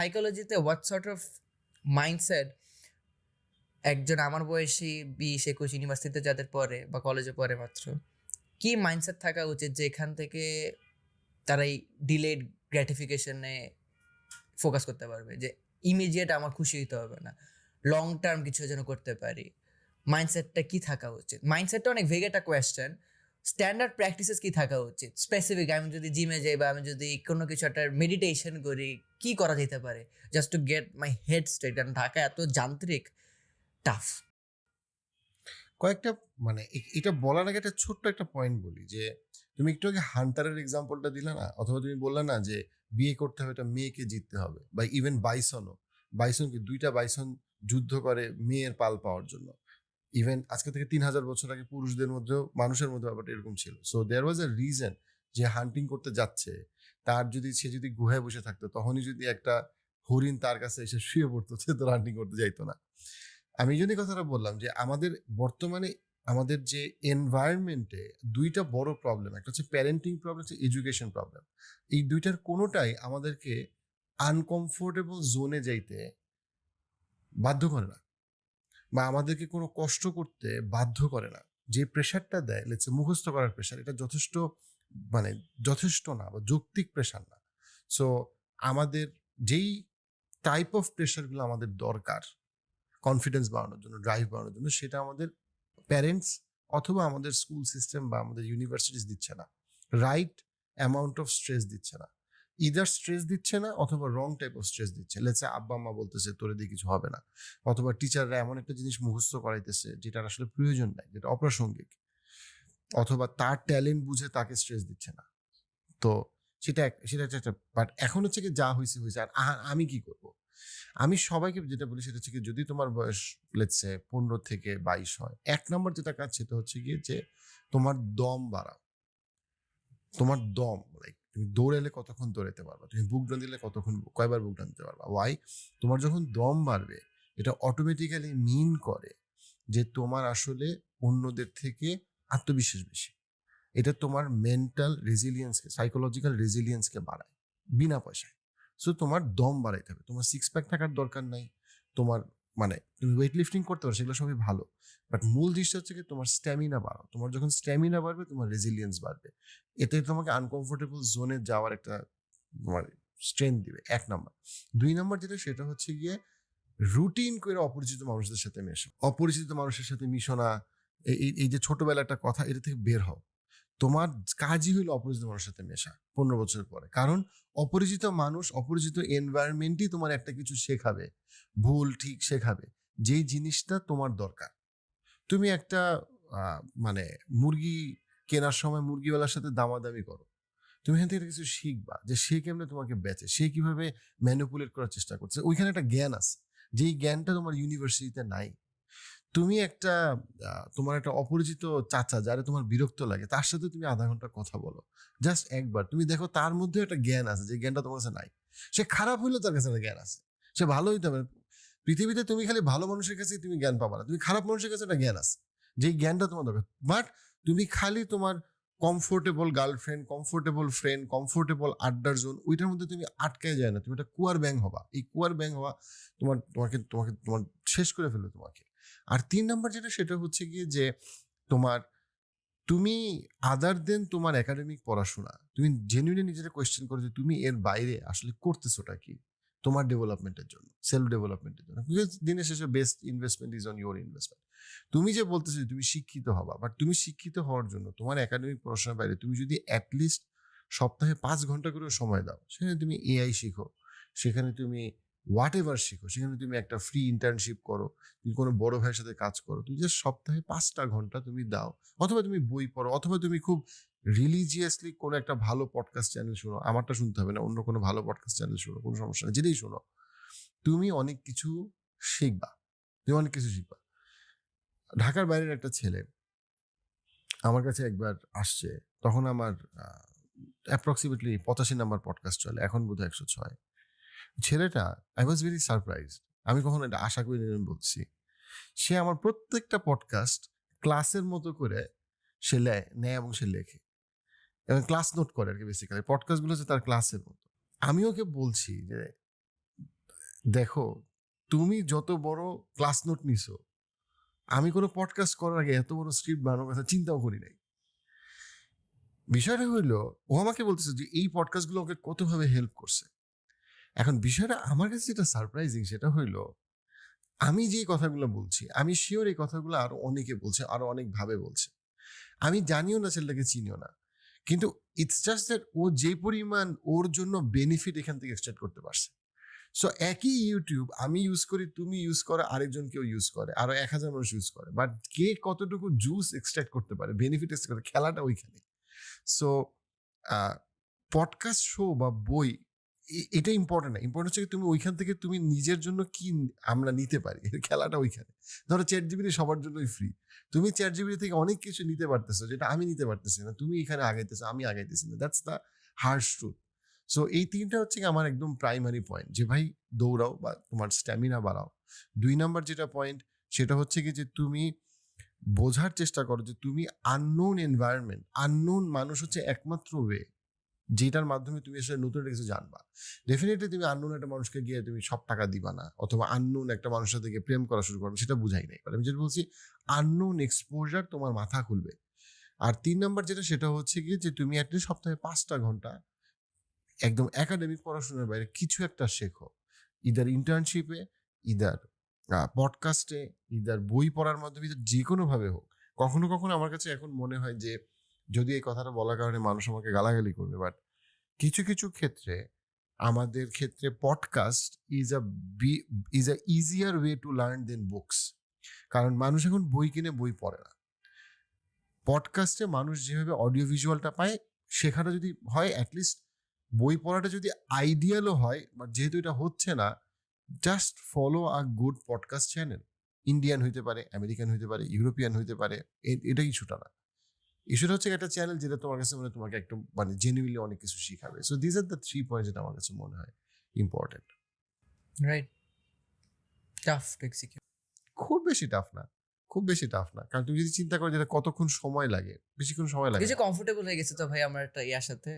সাইকোলজিতে what sort of mindset একজন আমার বয়সী বিশ একুশ ইউনিভার্সিটিতে যাদের পড়ে বা কলেজে পড়ে মাত্র, কি মাইন্ডসেট থাকা উচিত যে এখান থেকে তারা এই ডিলেড গ্র্যাটিফিকেশনে ফোকাস করতে পারবে? যে ইমিডিয়েট আমার খুশি হইতে হবে না লং টার্ম কিছু যেন করতে পারি? মাইন্ডসেটটা কি থাকা উচিত? মাইন্ডসেটটা অনেক ভেগ একটা কোয়েশ্চেন স্ট্যান্ডার্ড প্র্যাকটিসেস কি থাকা উচিত? স্পেসিফিক আমি যদি জিমে যাই বা আমি যদি কোনো কিছু একটা মেডিটেশন করি, কি করা যেতে পারে? Just to get my head straight কারণ ঢাকা এত যান্ত্রিক টাফ কয়েকটা মানে এটা বলার আগে একটা ছোট্ট একটা পয়েন্ট বলি যে, তুমি একটু আগে হান্টারের এক্সাম্পলটা দিলে না? অথবা তুমি বললে না যে, বিয়ে করতে হবে এটা মেয়েকে জিততে হবে, বা ইভেন বাইসনও বাইসনকে দুইটা বাইসন যুদ্ধ করে মেয়ের পাল পাওয়ার জন্য। ইভেন আজকে থেকে তিন হাজার বছর আগে পুরুষদের মধ্যেও মানুষের মধ্যে ব্যাপারটা এরকম ছিল। So there was a reason যে হান্টিং করতে যাচ্ছে। তার যদি, সে যদি গুহায় বসে থাকতো, তখনই যদি একটা হরিণ তার কাছে এসে শুয়ে পড়তো সে তো হান্টিং করতে যাইতো না। আমি জন্যই কথাটা বললাম যে আমাদের বর্তমানে, আমাদের যে এনভায়রনমেন্টে দুইটা বড় প্রবলেম একটা হচ্ছে প্যারেন্টিং প্রবলেম হচ্ছে এডুকেশন প্রবলেম এই দুইটার কোনোটাই আমাদেরকে আনকমফোর্টেবল জোনে যাইতে বাধ্য করে না। বা আমাদেরকে কোনো কষ্ট করতে বাধ্য করে না। যে প্রেশারটা দেয় লেটস মুখস্থ করার প্রেশার এটা যথেষ্ট মানে যথেষ্ট না বা যৌক্তিক প্রেশার না। সো আমাদের যেই টাইপ অফ প্রেশারগুলো আমাদের দরকার কনফিডেন্স বাড়ানোর জন্য ড্রাইভ বাড়ানোর জন্য, সেটা আমাদের প্যারেন্টস অথবা আমাদের স্কুল সিস্টেম বা আমাদের ইউনিভার্সিটিস দিচ্ছে না। রাইট অ্যামাউন্ট অফ স্ট্রেস দিচ্ছে না। ইদার স্ট্রেস দিচ্ছে না অথবা রং টাইপ অফ স্ট্রেস দিচ্ছে। লেটসে আব্বা, আম্মা বলতেছে, তোরে দিয়ে কিছু হবে না। অথবা টিচাররা এমন একটা জিনিস মুখস্থ করাইতেছে যেটার আসলে প্রয়োজন নাই, যেটা অপ্রাসঙ্গিক। অথবা তার ট্যালেন্ট বুঝে তাকে স্ট্রেস দিচ্ছে না। তো সেটা সেটা একটা বাট এখন হচ্ছে কি যা হয়েছে হয়েছে আর আমি কি করব? আমি সবাইকে যেটা বলি সেটা হচ্ছে কি, যদি তোমার বয়স লেটসে পনেরো থেকে বাইশ হয়, এক নম্বর যেটা কাজ সেটা হচ্ছে গিয়ে যে তোমার দম বাড়াও। তোমার দম লাইক তুমি দৌড়ালে কতক্ষণ দৌড়াতে পারবা? তুমি বুক ডান দিলে কতক্ষণ কয়বার বুক ডান দিতে পারবা? ওয়াই তোমার যখন দম বাড়বে, এটা অটোমেটিক্যালি মিন করে যে তোমার আসলে অন্যদের থেকে আত্মবিশ্বাস বেশি। এটা তোমার মেন্টাল রেজিলিয়েন্সকে সাইকোলজিক্যাল রেজিলিয়েন্সকে বাড়ায়, বিনা পয়সায়। সো তোমার দম বাড়াইতে হবে। তোমার সিক্স প্যাক থাকার দরকার নাই। তোমার মানে তুমি ওয়েট লিফটিং করতে পারো, সেগুলো সবই ভালো। বাট মূল জিনিসটা হচ্ছে কি, তোমার স্ট্যামিনা বাড়ো তোমার যখন স্ট্যামিনা বাড়বে, তোমার রেজিলিয়েন্স বাড়বে। এতে তোমাকে আনকমফোর্টেবল জোনে যাওয়ার একটা তোমার স্ট্রেংথ দিবে। এক নম্বর। দুই নাম্বার যেটা, সেটা হচ্ছে গিয়ে রুটিন করে অপরিচিত মানুষদের সাথে মেশো। অপরিচিত মানুষের সাথে মিশো না। এই- এই- এই যে ছোটবেলা একটা কথা, এটা থেকে বের হও। তোমার কাজই হলো অপরিচিত মানুষের সাথে মেশা পনেরো বছর পরে। কারণ অপরিচিত মানুষ, অপরিচিত এনভায়রনমেন্টই তোমার একটা কিছু শেখাবে, ভুল ঠিক শেখাবে। যেই জিনিসটা তোমার দরকার। তুমি একটা মানে মুরগি কেনার সময় মুরগিওয়ালার সাথে দামাদামি করো। তুমি এখান থেকে কিছু শিখবা যে সে কেমনে তোমাকে বেচে, সে কীভাবে ম্যানিপুলেট করার চেষ্টা করছে। ওইখানে একটা জ্ঞান আছে। যেই জ্ঞানটা তোমার ইউনিভার্সিটিতে নাই তুমি একটা তোমার একটা অপরিচিত চাচা যারা তোমার বিরক্ত লাগে, তার সাথে তুমি আধা ঘণ্টা কথা বলো। জাস্ট একবার। তুমি দেখো তার মধ্যে একটা জ্ঞান আছে যে জ্ঞানটা তোমার কাছে নাই। সে খারাপ হইলেও তার কাছে একটা জ্ঞান আছে। সে ভালো হইতে পারে। পৃথিবীতে তুমি খালি ভালো মানুষের কাছে তুমি জ্ঞান পাবা না। তুমি খারাপ মানুষের কাছে একটা জ্ঞান আছে। যেই জ্ঞানটা তোমার দরকার। বাট তুমি খালি তোমার comfortable girlfriend comfortable friend comfortable আড্ডার জোন ওইটার মধ্যে তুমি আটকায় যায় না। তুমি একটা কুয়ার ব্যাং হবা। এই কুয়ার ব্যাং হওয়া তোমার, তোমাকে তোমাকে, তোমার শেষ করে ফেলবে তোমাকে। আর তিন নাম্বার যেটা, সেটা হচ্ছে গিয়ে যে তোমার, তুমি আদার দেন তোমার একাডেমিক পড়াশোনা, তুমি জেনুইনলি নিজেরা কোয়েশ্চেন করো যে তুমি এর বাইরে আসলে করতেছোটা কি? তোমার ডেভেলপমেন্টের জন্য সেলফ ডেভেলপমেন্টের জন্য বিকজ দিনের শেষে best investment is on your investment তুমি যে বলতেছো তুমি শিক্ষিত হবা বাট তুমি শিক্ষিত হওয়ার জন্য, তোমার একাডেমিক পড়াশোনার বাইরে তুমি যদি অ্যাটলিস্ট সপ্তাহে পাঁচ ঘণ্টা করে সময় দাও, সেখানে তুমি এআই শিখো, সেখানে তুমি হোয়াট এভার শিখো, সেখানে তুমি একটা ফ্রি ইন্টার্নশিপ করো, তুমি কোনো বড় ভাইয়ের সাথে কাজ করো, তুমি জাস্ট সপ্তাহে পাঁচটা ঘণ্টা তুমি দাও, অথবা তুমি বই পড়ো, অথবা তুমি খুব রিলিজিয়াসলি কোনো একটা ভালো পডকাস্ট চ্যানেল শোনো, আমারটা শুনতে হবে না, অন্য কোনো ভালো পডকাস্ট চ্যানেল শোনো, কোনো সমস্যা নেই, যেটাই শোনো, তুমি অনেক কিছু শিখবা, তুমি অনেক কিছু শিখবা। ঢাকার বাইরের একটা ছেলে আমার কাছে একবার আসছে, তখন আমার অ্যাপ্রক্সিমেটলি পঁচাশি নাম্বার পডকাস্ট চলে, এখন বোধহয় একশো ছয়। ছেলেটা আই ওয়াজ ভেরি সারপ্রাইজ আমি কখনো এটা আশা করি আমি বলছি। সে আমার প্রত্যেকটা পডকাস্ট ক্লাসের মতো করে সে নেয় এবং সে লেখে। এবং ক্লাস নোট করে আর কি বেসিক্যালি পডকাস্টগুলো হচ্ছে তার ক্লাসের মতো। আমি ওকে বলছি যে, দেখো, তুমি যত বড় ক্লাস নোট নিছো, আমি কোনো পডকাস্ট করার আগে এত বড় স্ক্রিপ্ট বানানোর কথা চিন্তাও করি নাই। বিষয়টা হইল, ও আমাকে বলতেছে যে, এই পডকাস্টগুলো ওকে কতভাবে হেল্প করছে? এখন বিষয়টা আমার কাছে যেটা সারপ্রাইজিং সেটা হইল, আমি যে কথাগুলো বলছি, আমি শিওর এই কথাগুলো আরও অনেকে বলছে, আরও অনেক ভাবে বলছে। আমি জানিও না ছেলেটাকে, চিনিও না। কিন্তু ইটস জাস্ট দ্যাট ও যে পরিমাণ ওর জন্য বেনিফিট এখান থেকে এক্সট্রাক্ট করতে পারছে। সো একই ইউটিউব আমি ইউজ করি, তুমি ইউজ করো আরেকজন কেউ ইউজ করে, আরও এক হাজার মানুষ ইউজ করে। বাট কে কতটুকু জুস এক্সট্রাক্ট করতে পারে বেনিফিট এক্সট্রাক্ট করতে খেলাটা ওইখানে। সো পডকাস্ট শো বা বই এটা ইম্পর্টেন্ট না। ইম্পর্টেন্ট হচ্ছে তুমি ওইখান থেকে তুমি নিজের জন্য কি আমরা নিতে পারি? খেলাটা ওইখানে। ধরো চ্যাট জিবিটি সবার জন্যই ফ্রি তুমি চ্যাট জিবিটি থেকে অনেক কিছু নিতে পারতেছো যেটা আমি নিতে পারতেছি না। তুমি এখানে আগাইতেছো, আমি আগাইতেছি না। That's the harsh truth so এই তিনটা হচ্ছে আমার একদম প্রাইমারি পয়েন্ট যে, ভাই, দৌড়াও বা তোমার স্ট্যামিনা বাড়াও। দুই নাম্বার যেটা পয়েন্ট সেটা হচ্ছে কি যে, তুমি বোঝার চেষ্টা করো যে, তুমি আননোন এনভায়রনমেন্ট আননোন মানুষ হচ্ছে একমাত্র ওয়ে যেটার মাধ্যমে তুমি আসলে নতুন একটা কিছু জানবা। ডেফিনেটলি তুমি আননোন একটা মানুষকে গিয়ে তুমি সব টাকা দিবা না, অথবা আননোন একটা মানুষের গিয়ে প্রেম করা শুরু করবে সেটা বুঝাই নাই। আমি যেটা বলছি আননোন এক্সপোজার তোমার মাথা খুলবে। আর তিন নম্বর যেটা, সেটা হচ্ছে গিয়ে যে তুমি অ্যাটলিস্ট সপ্তাহে পাঁচটা ঘণ্টা একদম একাডেমিক পড়াশোনার বাইরে কিছু একটা শেখো। ইদার ইন্টার্নশিপে ইদার পডকাস্টে ইদার বই পড়ার মাধ্যমে যে কোনোভাবে হোক। কখনো কখনো আমার কাছে এখন মনে হয় যে যদি এই কথাটা বলার কারণে মানুষ আমাকে গালাগালি করবে বাট কিছু কিছু ক্ষেত্রে আমাদের ক্ষেত্রে podcast is a is a easier way to learn then books কারণ মানুষ এখন বই কিনে বই পড়ে না। পডকাস্টে মানুষ যেভাবে অডিও ভিজুয়ালটা পায় সেখানে যদি হয় অ্যাটলিস্ট বই পড়াটা যদি আইডিয়ালও হয় বাট যেহেতু এটা হচ্ছে না just follow a good podcast channel Indian হইতে পারে আমেরিকান হইতে পারে ইউরোপিয়ান হইতে পারে এটা ইস্যুটা না। ইস্যুটা হচ্ছে একটা চ্যানেল যেটা তোমার কাছে মানে তোমাকে একটু মানে জেনুইনলি অনেক কিছু শিখাবে। So this are the three point যেটা আমার কাছে মনে হয় important right tough to execute খুব বেশি টাফ না। খুব বেশি টাফ না। কারণ তুমি যদি চিন্তা করো যেটা কতক্ষণ সময় লাগে বেশিক্ষণ সময় লাগে যে। কমফোর্টেবল হয়ে গেছে তো ভাই আমার একটা ইয়ার সাথে